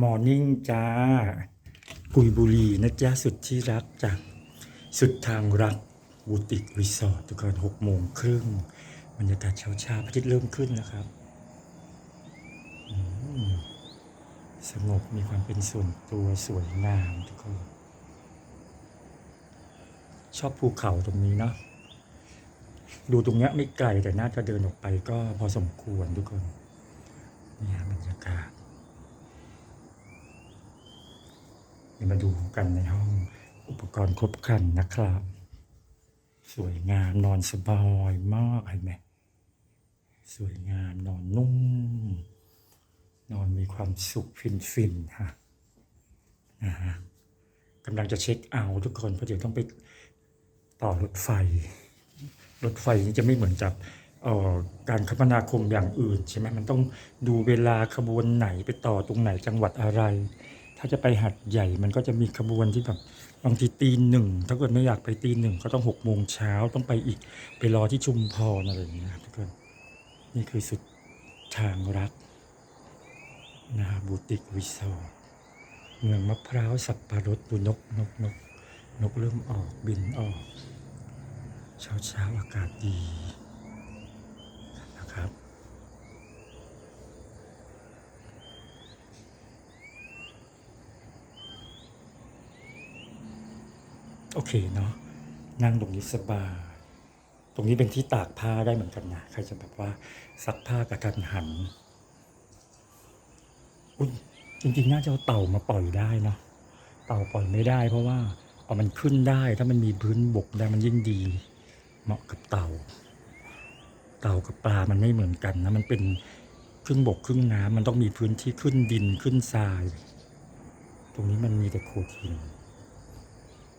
มอร์นิ่งจ้า กุยบุรีนะจ๊ะสุดที่รักจากสุดทางรักบูติกรีสอร์ททุกคนหกโมงครึ่งบรรยากาศเช้าเช้าพระอาทิตย์เริ่มขึ้นนะครับ สงบมีความเป็นส่วนตัวสวยงามทุกคน ชอบภูเขาตรงนี้เนาะดูตรงเนี้ยไม่ไกลแต่น่าจะเดินออกไปก็พอสมควรทุกคนนี่ยบรรยากาศ เดี๋ยวมาดูกันในห้องอุปกรณ์ครบครันนะครับ สวยงามนอนสบายมากเห็นไหมสวยงามนอนนุ่ม นอนมีความสุขฟินฟินๆฮะนะฮะกำลังจะเช็คเอาทุกคนเพราะเดี๋ยวต้องไปต่อรถไฟ รถไฟนี่จะไม่เหมือนกับออการคมนาคมอย่างอื่นใช่ไหมมันต้องดูเวลาขบวนไหนไปต่อตรงไหนจังหวัดอะไร ถ้าจะไปหัดใหญ่มันก็จะมีขบวนที่แบบบางทีตีหนึ่งถ้าเกิดไม่อยากไปตีหนึ่งก็ต้องหกโมงเช้าต้องไปอีกไปรอที่ชุมพรอะไรอย่างเงี้ยครับทุกคนนี่คือสุดทางรักนะบูติกรีสอเมืองมะพร้าวสับปะรดดูนกนกนกนกเริ่มออกบินออก เช้าเช้าๆอากาศดีนะครับ โอเคเนาะนั่งตรงนี้สบาย ตรงนี้เป็นที่ตากผ้าได้เหมือนกันนะใครจะแบบว่าซักผ้ากระทันหันอุ้ยจริงๆน่าจะเอาเต่ามาปล่อยได้เนาะเต่าปล่อยไม่ได้ เพราะว่าเอามันขึ้นได้ถ้ามันมีพื้นบกได้มันยิ่งดี เหมาะกับเต่า เต่ากับปลามันไม่เหมือนกันนะมันเป็นครึ่งบกครึ่งน้ำมันต้องมีพื้นที่ขึ้นดินขึ้นทราย ตรงนี้มันมีแต่โขดหิน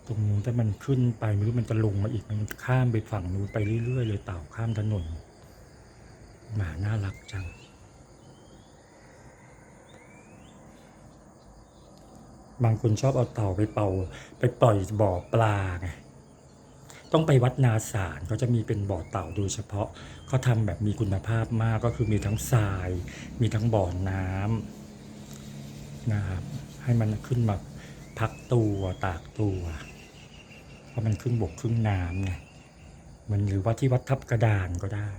ตรงนู้นถ้ามันขึ้นไปไม่รู้มันจะลงมาอีกมันข้ามไปฝั่งนู้นไปเรื่อยๆเลยเต่าข้ามถนนหมาน่ารักจัง บางคนชอบเอาเต่าไปเป่า ไปปล่อยบ่อปลาไงต้องไปวัดนาสารเขาจะมีเป็นบ่อเต่าโดยเฉพาะเขาทำแบบมีคุณภาพมากก็คือมีทั้งทราย มีทั้งบ่อน้ำนะครับให้มันขึ้นมาพักตัวตากตัว เพราะมันครึ่งบกครึ่งน้ำไงมันหรือว่าที่วัดทับกระดานก็ได้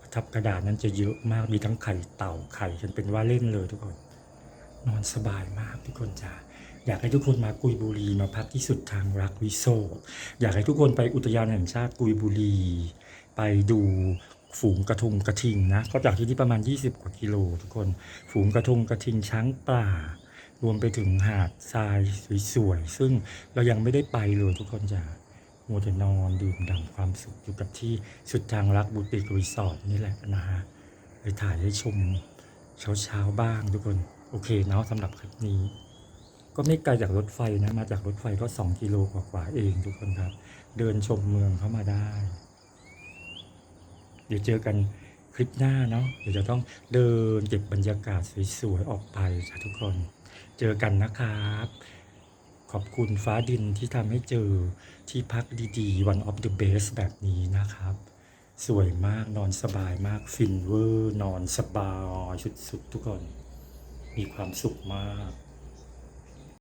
วัดทับกระดานนั้นจะเยอะมากมีทั้งไข่เต่าไข่กันเป็นว่าเล่นเลยทุกคน นอนสบายมากทุกคนจ้าอยากให้ทุกคนมากุยบุรีมาพักที่สุดทางรักวิโซอยากให้ทุกคนไปอุทยานแห่งชาติกุยบุรี ไปดูฝูงกระทงกระทิงนะก็จากที่นี่ประมาณ 20 กว่ากิโล ทุกคน ฝูงกระทงกระทิงช้างป่า รวมไปถึงหาดทรายสวยๆ ซึ่งเรายังไม่ได้ไปเลยทุกคนจะมัวแต่นอนดื่มด่ำความสุขอยู่กับที่สุดทางรักบูติกรีสอร์ทนี่แหละนะฮะเลยถ่ายให้ชมเช้าๆบ้างทุกคน โอเคเนาะสำหรับคลิปนี้ ก็ไม่ไกลจากรถไฟนะ มาจากรถไฟก็ 2 กิโลกว่าๆเองทุกคนครับ เดินชมเมืองเข้ามาได้ เดี๋ยวเจอกันคลิปหน้าเนาะเดี๋ยวจะต้องเดินเก็บบรรยากาศสวยๆออกไปจ้ะทุกคน เจอกันนะครับ ขอบคุณฟ้าดินที่ทำให้เจอที่พักดีๆ one of the best แบบนี้นะครับ สวยมากนอนสบายมากฟินเวอร์ นอนสบายสุดๆทุกคน มีความสุขมาก